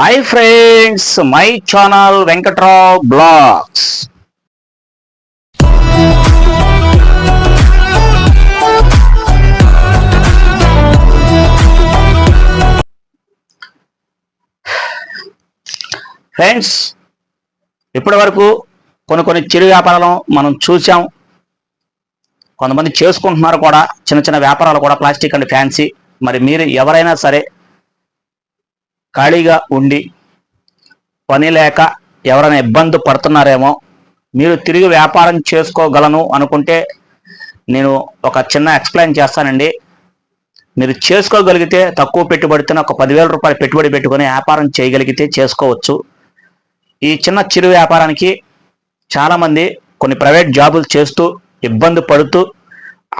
Hi friends my channel Venkatrao blogs friends ఇప్పటి వరకు కొన్ని కొన్ని చిరు వ్యాపారాలను మనం చూసాం కొంతమంది చేసుకుంటున్నారు కూడా చిన్న చిన్న వ్యాపారాలు కూడా ప్లాస్టిక్ అండ్ ఫ్యాన్సీ. మరి మీరు ఎవరైనా సరే ఖాళీగా ఉండి పని లేక ఎవరైనా ఇబ్బంది పడుతున్నారేమో మీరు తిరిగి వ్యాపారం చేసుకోగలను అనుకుంటే నేను ఒక చిన్న ఎక్స్ప్లెయిన్ చేస్తానండి. మీరు చేసుకోగలిగితే తక్కువ పెట్టుబడితోనే ఒక పదివేల రూపాయలు పెట్టుబడి పెట్టుకొని వ్యాపారం చేయగలిగితే చేసుకోవచ్చు. ఈ చిన్న చిరు వ్యాపారానికి చాలామంది కొన్ని ప్రైవేట్ జాబులు చేస్తూ ఇబ్బంది పడుతూ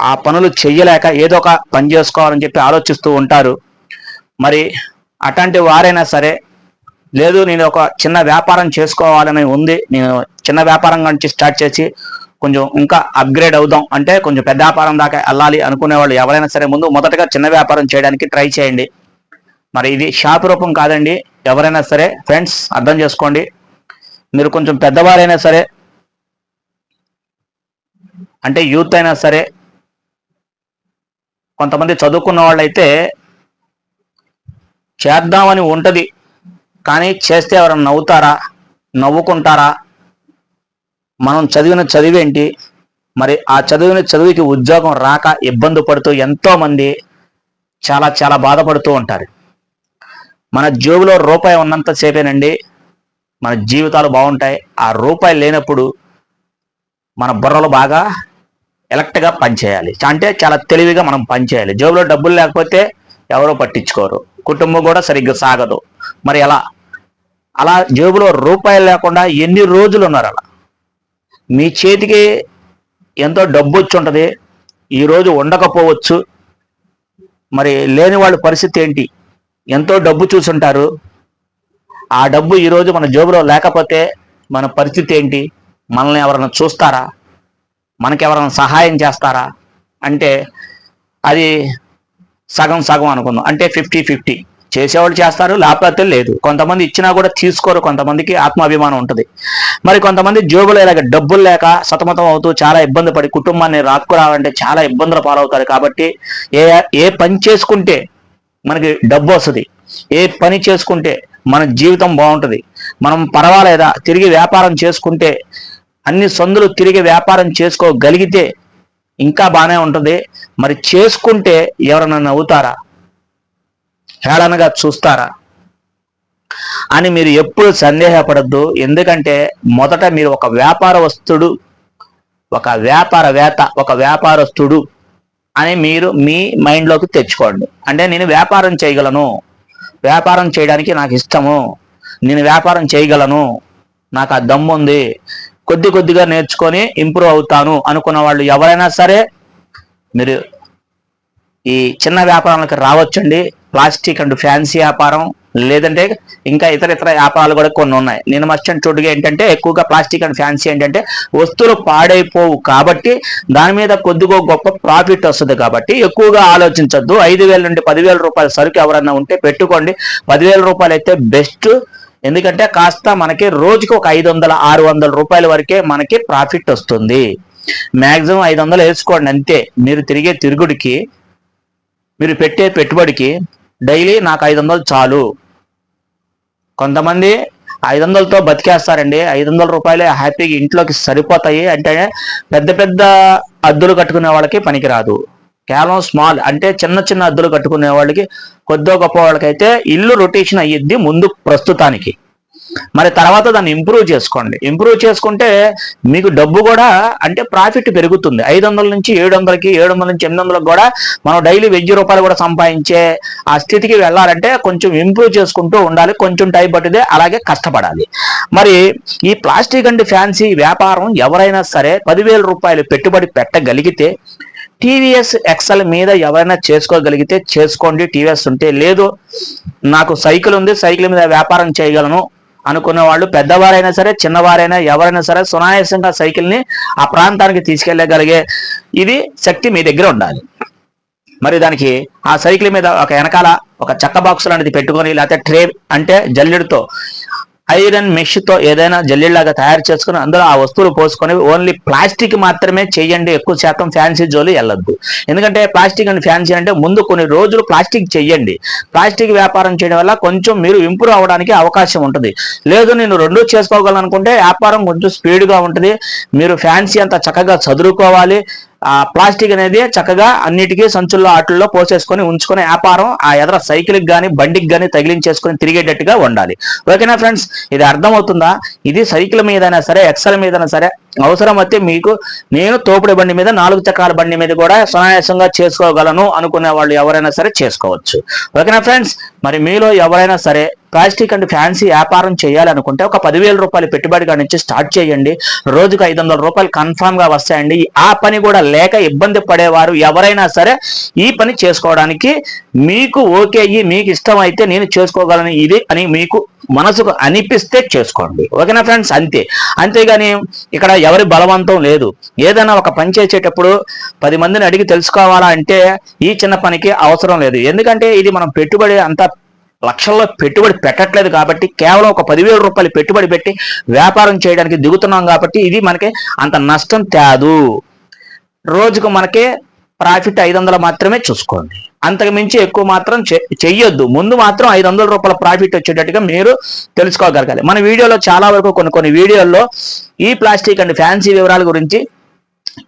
ఆ పనులు చేయలేక ఏదో ఒక పని చేసుకోవాలని చెప్పి ఆలోచిస్తూ ఉంటారు. మరి అట్లాంటి వారైనా సరే లేదు నేను ఒక చిన్న వ్యాపారం చేసుకోవాలని ఉంది. నేను చిన్న వ్యాపారం నుంచి స్టార్ట్ చేసి కొంచెం ఇంకా అప్గ్రేడ్ అవుదాం. అంటే కొంచెం పెద్ద వ్యాపారం దాకా వెళ్ళాలి అనుకునే వాళ్ళు ఎవరైనా సరే ముందు మొదటగా చిన్న వ్యాపారం చేయడానికి ట్రై చేయండి. మరి ఇది షాప్ రూపం కాదండి. ఎవరైనా సరే ఫ్రెండ్స్ అర్థం చేసుకోండి. మీరు కొంచెం పెద్దవారైనా సరే అంటే యూత్ అయినా సరే కొంతమంది చదువుకున్న వాళ్ళైతే చేద్దామని ఉంటుంది. కానీ చేస్తే ఎవరైనా నవ్వుతారా? నవ్వుకుంటారా? మనం చదివిన చదివేంటి? మరి ఆ చదివిన చదువుకి ఉద్యోగం రాక ఇబ్బంది పడుతూ ఎంతోమంది చాలా చాలా బాధపడుతూ ఉంటారు. మన జేబులో రూపాయి ఉన్నంతసేపేనండి మన జీవితాలు బాగుంటాయి. ఆ రూపాయి లేనప్పుడు మన బుర్రలు బాగా ఎలక్ట్గా పనిచేయాలి. అంటే చాలా తెలివిగా మనం పనిచేయాలి. జేబులో డబ్బులు లేకపోతే ఎవరో పట్టించుకోరు. కుటుంబం కూడా సరిగ్గా సాగదు. మరి ఎలా అలా జేబులో రూపాయలు లేకుండా ఎన్ని రోజులు ఉన్నారు అలా? మీ చేతికి ఎంతో డబ్బు వచ్చి ఉంటుంది ఈరోజు ఉండకపోవచ్చు. మరి లేని వాళ్ళ పరిస్థితి ఏంటి? ఎంతో డబ్బు చూసుంటారు ఆ డబ్బు ఈరోజు మన జేబులో లేకపోతే మన పరిస్థితి ఏంటి? మనల్ని ఎవరైనా చూస్తారా? మనకెవరైనా సహాయం చేస్తారా? అంటే అది సగం సగం అనుకుందాం. అంటే ఫిఫ్టీ ఫిఫ్టీ చేసేవాళ్ళు చేస్తారు లేకపోతే లేదు. కొంతమంది ఇచ్చినా కూడా తీసుకోరు. కొంతమందికి ఆత్మాభిమానం ఉంటుంది. మరి కొంతమంది జోబులు ఇలాగ డబ్బులు లేక సతమతం అవుతూ చాలా ఇబ్బంది పడి కుటుంబాన్ని రావాలంటే చాలా ఇబ్బందులు పాలవుతారు కాబట్టి ఏ ఏ పని చేసుకుంటే మనకి డబ్బు వస్తుంది. ఏ పని చేసుకుంటే మన జీవితం బాగుంటుంది. మనం పర్వాలేదా? తిరిగి వ్యాపారం చేసుకుంటే అన్ని సందులు తిరిగి వ్యాపారం చేసుకోగలిగితే ఇంకా బాగానే ఉంటుంది. మరి చేసుకుంటే ఎవరైనా నవ్వుతారా? హేళనగా చూస్తారా? అని మీరు ఎప్పుడు సందేహపడద్దు. ఎందుకంటే మొదట మీరు ఒక వ్యాపారవస్తుడు ఒక వ్యాపారవేత్త ఒక వ్యాపారస్తుడు అని మీరు మీ మైండ్లోకి తెచ్చుకోండి. అంటే నేను వ్యాపారం చేయగలను. వ్యాపారం చేయడానికి నాకు ఇష్టము. నేను వ్యాపారం చేయగలను. నాకు ఆ దమ్ము ఉంది కొద్ది కొద్దిగా నేర్చుకొని ఇంప్రూవ్ అవుతాను అనుకున్న వాళ్ళు ఎవరైనా సరే మీరు ఈ చిన్న వ్యాపారాలకు రావచ్చండి. ప్లాస్టిక్ అండ్ ఫ్యాన్సీ వ్యాపారం లేదంటే ఇంకా ఇతర ఇతర వ్యాపారాలు కూడా కొన్ని ఉన్నాయి. నేను మర్చెంట్ చోటుగా ఏంటంటే ఎక్కువగా ప్లాస్టిక్ అండ్ ఫ్యాన్సీ ఏంటంటే వస్తువులు పాడైపోవు కాబట్టి దాని మీద కొద్దిగా గొప్ప ప్రాఫిట్ వస్తుంది కాబట్టి ఎక్కువగా ఆలోచించద్దు. ఐదు వేల నుండి పదివేల రూపాయల సరుకు ఎవరైనా ఉంటే పెట్టుకోండి. పదివేల రూపాయలు అయితే బెస్ట్ ఎందుకంటే కాస్త మనకి రోజుకి ఒక ఐదు వందల ఆరు వందల రూపాయల వరకే మనకి ప్రాఫిట్ వస్తుంది. మ్యాక్సిమం ఐదు వందలు వేసుకోండి అంతే. మీరు తిరిగే తిరుగుడికి మీరు పెట్టే పెట్టుబడికి డైలీ నాకు ఐదు వందలు చాలు. కొంతమంది ఐదు వందలతో బతికేస్తారండి. ఐదు వందల రూపాయలే హ్యాపీగా ఇంట్లోకి సరిపోతాయి అంటే పెద్ద పెద్ద అద్దులు కట్టుకునే వాళ్ళకి పనికిరాదు. కేవలం స్మాల్ అంటే చిన్న చిన్న అద్దులు కట్టుకునే వాళ్ళకి కొద్దో గొప్ప వాళ్ళకైతే ఇల్లు రొటేషన్ అయ్యిద్ది ముందు ప్రస్తుతానికి. మరి తర్వాత దాన్ని ఇంప్రూవ్ చేసుకోండి. ఇంప్రూవ్ చేసుకుంటే మీకు డబ్బు కూడా అంటే ప్రాఫిట్ పెరుగుతుంది. ఐదు వందల నుంచి ఏడు వందలకి ఏడు వందల నుంచి ఎనిమిది వందలకు కూడా మనం డైలీ వెయ్యి రూపాయలు కూడా సంపాదించే ఆ స్థితికి వెళ్ళాలంటే కొంచెం ఇంప్రూవ్ చేసుకుంటూ ఉండాలి. కొంచెం టైం పట్టిదే అలాగే కష్టపడాలి. మరి ఈ ప్లాస్టిక్ అండ్ ఫ్యాన్సీ వ్యాపారం ఎవరైనా సరే పదివేల రూపాయలు పెట్టుబడి పెట్టగలిగితే టీవీఎస్ ఎక్సెల్ మీద ఎవరైనా చేసుకోగలిగితే చేసుకోండి టీవీఎస్ ఉంటే లేదు నాకు సైకిల్ ఉంది సైకిల్ మీద వ్యాపారం చేయగలను అనుకున్న వాళ్ళు పెద్దవారైనా సరే చిన్నవారైనా ఎవరైనా సరే సునాయాసంగా సైకిల్ని ఆ ప్రాంతానికి తీసుకెళ్ళగలిగే ఇది శక్తి మీ దగ్గర ఉండాలి. మరి దానికి ఆ సైకిల్ మీద ఒక వెనకాల ఒక చెక్క బాక్స్ లాంటిది పెట్టుకొని లేకపోతే ట్రే అంటే జల్లెడతో ఐరన్ మెష్తో ఏదైనా జల్లిలాగా తయారు చేసుకుని అందులో ఆ వస్తువులు పోసుకొని ఓన్లీ ప్లాస్టిక్ మాత్రమే చేయండి ఎక్కువ శాతం ఫ్యాన్సీ జోలి వెళ్ళొద్దు. ఎందుకంటే ప్లాస్టిక్ అండ్ ఫ్యాన్సీ అంటే ముందు కొన్ని రోజులు ప్లాస్టిక్ చెయ్యండి ప్లాస్టిక్ వ్యాపారం చేయడం వల్ల కొంచెం మీరు ఇంప్రూవ్ అవడానికి అవకాశం ఉంటుంది. లేదు నేను రెండు చేసుకోగలను అనుకుంటే వ్యాపారం కొంచెం స్పీడ్గా ఉంటుంది. మీరు ఫ్యాన్సీ అంత చక్కగా చదువుకోవాలి ఆ ప్లాస్టిక్ అనేది చక్కగా అన్నిటికీ సంచుల్లో ఆటల్లో పోసేసుకొని ఉంచుకొని వ్యాపారం ఆ ఎదర సైకిల్కి కానీ బండికి కానీ తగిలించేసుకొని తిరిగేటట్టుగా ఉండాలి. ఓకేనా ఫ్రెండ్స్? ఇది అర్థమవుతుందా? ఇది సైకిల్ మీదైనా సరే ఎక్సెల్ మీదైనా సరే అవసరం అయితే మీకు నేను తోపుడు బండి మీద నాలుగు చక్రాల బండి మీద కూడా సునాయాసంగా చేసుకోగలను అనుకునే వాళ్ళు ఎవరైనా సరే చేసుకోవచ్చు. ఓకేనా ఫ్రెండ్స్? మరి మీలో ఎవరైనా సరే ప్లాస్టిక్ అండ్ ఫ్యాన్సీ వ్యాపారం చేయాలనుకుంటే ఒక పదివేల రూపాయలు పెట్టుబడి నుంచి స్టార్ట్ చేయండి. రోజుకు ఐదు వందల రూపాయలు కన్ఫామ్గా వస్తాయండి. ఆ పని కూడా లేక ఇబ్బంది పడేవారు ఎవరైనా సరే ఈ పని చేసుకోవడానికి మీకు ఓకే అయ్యి మీకు ఇష్టం అయితే నేను చేసుకోగలను ఇది అని మీకు మనసుకు అనిపిస్తే చేసుకోండి. ఓకేనా ఫ్రెండ్స్? అంతే. అంతేగాని ఇక్కడ ఎవరి బలవంతం లేదు. ఏదైనా ఒక పని చేసేటప్పుడు పది మందిని అడిగి తెలుసుకోవాలా అంటే ఈ చిన్న పనికి అవసరం లేదు. ఎందుకంటే ఇది మనం పెట్టుబడి అంతా లక్షల్లో పెట్టుబడి పెట్టట్లేదు కాబట్టి కేవలం ఒక పదివేల రూపాయలు పెట్టుబడి పెట్టి వ్యాపారం చేయడానికి దిగుతున్నాం కాబట్టి ఇది మనకి అంత నష్టం తేదు. రోజుకు మనకి ప్రాఫిట్ ఐదు వందలు మాత్రమే చూసుకోండి. అంతకు మించి ఎక్కువ మాత్రం చెయ్యొద్దు. ముందు మాత్రం ఐదు వందల రూపాయల ప్రాఫిట్ వచ్చేటట్టుగా మీరు తెలుసుకోగలగాలి. మన వీడియోలో చాలా వరకు కొన్ని కొన్ని వీడియోల్లో ఈ ప్లాస్టిక్ అండ్ ఫ్యాన్సీ వివరాల గురించి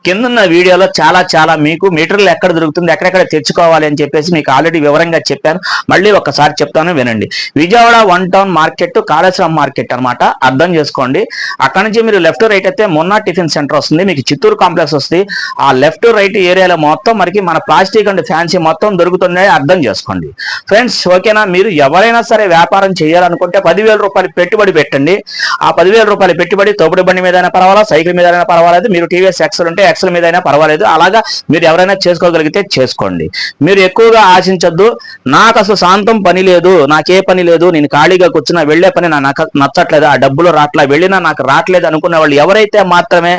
కిందన్న వీడియోలో చాలా చాలా మీకు మెటీరియల్ ఎక్కడ దొరుకుతుంది ఎక్కడెక్కడ తెచ్చుకోవాలి అని చెప్పేసి మీకు ఆల్రెడీ వివరంగా చెప్పాను. మళ్ళీ ఒకసారి చెప్తాను వినండి. Vijayawada one town market Kaleswaram market అనమాట అర్థం చేసుకోండి. అక్కడ నుంచి మీరు లెఫ్ట్ రైట్ అయితే మొన్న టిఫిన్ సెంటర్ వస్తుంది మీకు చిత్తూరు కాంప్లెక్స్ వస్తుంది. ఆ లెఫ్ట్ రైట్ ఏరియాలో మొత్తం మనకి మన ప్లాస్టిక్ అండ్ ఫ్యాన్సీ మొత్తం దొరుకుతున్నాయి అర్థం చేసుకోండి. ఫ్రెండ్స్ ఓకేనా? మీరు ఎవరైనా సరే వ్యాపారం చేయాలనుకుంటే పదివేల రూపాయలు పెట్టుబడి పెట్టండి. ఆ పదివేల రూపాయలు పెట్టుబడి తోపుడు బండి మీద పర్వాలా సైకిల్ మీద పర్వాలేదు. మీరు టీవీఎస్ ఎక్సల్ ఉంటే ఎక్సెల్ మీద అయినా పర్వాలేదు. అలాగా మీరు ఎవరైనా చేసుకోగలిగితే చేసుకోండి. మీరు ఎక్కువగా ఆశించద్దు. నాకు అసలు శాంతం పని లేదు. నాకే పని లేదు. నేను ఖాళీగా కూర్చున్నా వెళ్ళే పని నాకు నచ్చట్లేదు? ఆ డబ్బులు రాట్లా వెళ్ళినా నాకు రావట్లేదు అనుకున్న వాళ్ళు ఎవరైతే మాత్రమే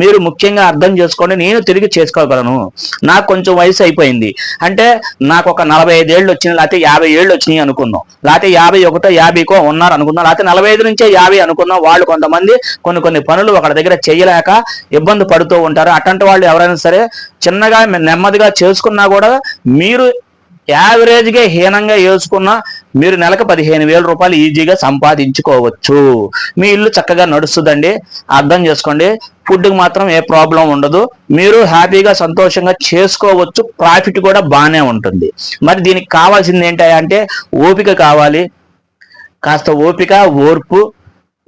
మీరు ముఖ్యంగా అర్థం చేసుకోండి నేను తిరిగి చేసుకోగలను. నాకు కొంచెం వయసు అయిపోయింది. అంటే నాకు ఒక నలభై ఐదు వచ్చినాయి. లేకపోతే యాభై ఏళ్ళు వచ్చినాయి అనుకుందాం లేకపోతే యాభై ఒకటో యాభైకో ఉన్నారు అనుకుందాం లేకపోతే నలభై ఐదు నుంచే యాభై అనుకుందాం వాళ్ళు కొంతమంది కొన్ని కొన్ని పనులు ఒకరి దగ్గర చేయలేక ఇబ్బంది పడుతూ ఉంటారు. ఉంటారు. అటువంటి వాళ్ళు ఎవరైనా సరే చిన్నగా నెమ్మదిగా చేసుకున్నా కూడా మీరు యావరేజ్గా హీనంగా వేసుకున్నా మీరు నెలకు పదిహేను వేల రూపాయలు ఈజీగా సంపాదించుకోవచ్చు. మీ ఇల్లు చక్కగా నడుస్తుందండి. అర్థం చేసుకోండి. ఫుడ్కి మాత్రం ఏ ప్రాబ్లం ఉండదు. మీరు హ్యాపీగా సంతోషంగా చేసుకోవచ్చు. ప్రాఫిట్ కూడా బాగానే ఉంటుంది. మరి దీనికి కావాల్సింది ఏంటంటే ఓపిక కావాలి. కాస్త ఓపిక ఓర్పు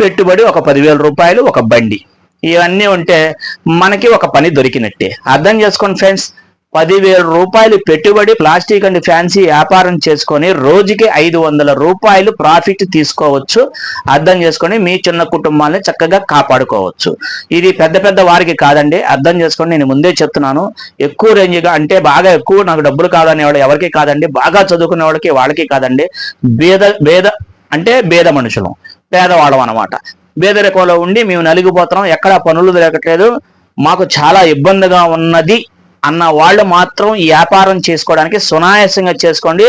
పెట్టుబడి ఒక పదివేల రూపాయలు ఒక బండి. ఇవన్నీ ఉంటే మనకి ఒక పని దొరికినట్టే. అర్థం చేసుకోండి ఫ్రెండ్స్. పదివేల రూపాయలు పెట్టుబడి ప్లాస్టిక్ అండ్ ఫ్యాన్సీ వ్యాపారం చేసుకొని రోజుకి ఐదు వందల రూపాయలు ప్రాఫిట్ తీసుకోవచ్చు. అర్థం చేసుకొని మీ చిన్న కుటుంబాన్ని చక్కగా కాపాడుకోవచ్చు. ఇది పెద్ద పెద్ద వారికి కాదండి. అర్థం చేసుకొని నేను ముందే చెప్తున్నాను. ఎక్కువ రేంజ్గా అంటే బాగా ఎక్కువ నాకు డబ్బులు కాదనేవాడు ఎవరికి కాదండి. బాగా చదువుకునే వాళ్ళకి వాళ్ళకి కాదండి. భేద భేద అంటే భేద మనుషులు. పేదవాళ్ళం అనమాట బేదరికంలో ఉండి మేము నలిగిపోతున్నాం ఎక్కడ పనులు దొరకట్లేదు మాకు చాలా ఇబ్బందిగా ఉన్నది అన్న వాళ్ళు మాత్రం ఈ వ్యాపారం చేసుకోవడానికి సునాయాసంగా చేసుకోండి.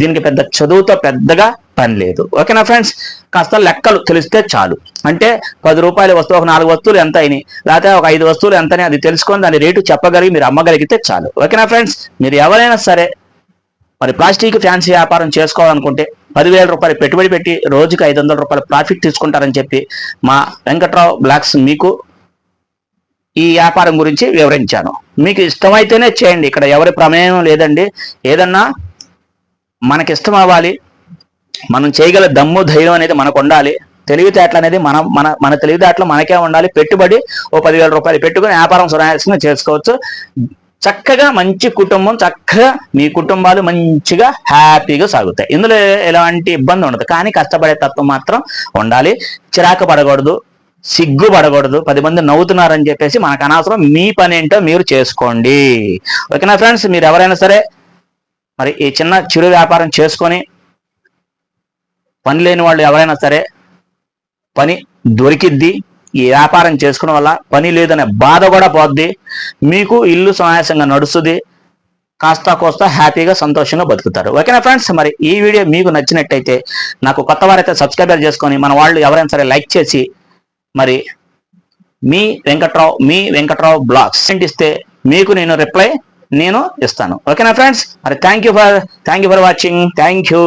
దీనికి పెద్ద చదువుతో పెద్దగా పని లేదు. ఓకేనా ఫ్రెండ్స్? కాస్త లెక్కలు తెలిస్తే చాలు. అంటే పది రూపాయల వస్తువు ఒక నాలుగు వస్తువులు ఎంత అయినాయి? లేకపోతే ఒక ఐదు వస్తువులు ఎంతని అది తెలుసుకొని దాని రేటు చెప్పగలిగి మీరు అమ్మగలిగితే చాలు. ఓకేనా ఫ్రెండ్స్? మీరు ఎవరైనా సరే మరి ప్లాస్టిక్ ఫ్యాన్సీ వ్యాపారం చేసుకోవాలనుకుంటే పదివేల రూపాయలు పెట్టుబడి పెట్టి రోజుకి ఐదు వందల రూపాయలు ప్రాఫిట్ తీసుకుంటారని చెప్పి మా వెంకట్రావు బ్లాక్స్ మీకు ఈ వ్యాపారం గురించి వివరించాను. మీకు ఇష్టమైతేనే చేయండి. ఇక్కడ ఎవరి ప్రమేయం లేదండి. ఏదన్నా మనకి ఇష్టం అవ్వాలి. మనం చేయగల దమ్ము ధైర్యం అనేది మనకు ఉండాలి. తెలివితేటలు అనేది మన మన మన తెలివితేటలు మనకే ఉండాలి. పెట్టుబడి ఓ పదివేల రూపాయలు పెట్టుకుని వ్యాపారం సునాయాసంగా చేసుకోవచ్చు. చక్కగా మంచి కుటుంబం చక్కగా మీ కుటుంబాలు మంచిగా హ్యాపీగా సాగుతాయి. ఇందులో ఎలాంటి ఇబ్బంది ఉండదు. కానీ కష్టపడే తత్వం మాత్రం ఉండాలి. చిరాకు పడకూడదు. సిగ్గు పడకూడదు. పది మంది నవ్వుతున్నారని చెప్పేసి మనకు అనవసరం. మీ పని ఏంటో మీరు చేసుకోండి. ఓకేనా ఫ్రెండ్స్ మీరు ఎవరైనా సరే మరి ఈ చిన్న చిరు వ్యాపారం చేసుకొని పని లేని వాళ్ళు ఎవరైనా సరే పని దొరికిద్ది. ఈ వ్యాపారం చేసుకోవడం వల్ల పని లేదనే బాధ కూడా పోద్ది. మీకు ఇల్లు సునాయాసంగా నడుస్తుంది. కాస్త కోస్త హ్యాపీగా సంతోషంగా బతుకుతారు. ఓకేనా ఫ్రెండ్స్? మరి ఈ వీడియో మీకు నచ్చినట్టయితే నాకు కొత్త వారైతే సబ్స్క్రైబర్ చేసుకొని మన వాళ్ళు ఎవరైనా సరే లైక్ చేసి మరి మీ వెంకట్రావు మీ వెంకట్రావు బ్లాగ్స్ ఇస్తే మీకు నేను రిప్లై నేను ఇస్తాను. ఓకేనా ఫ్రెండ్స్? మరి thank you for thank you for watching thank you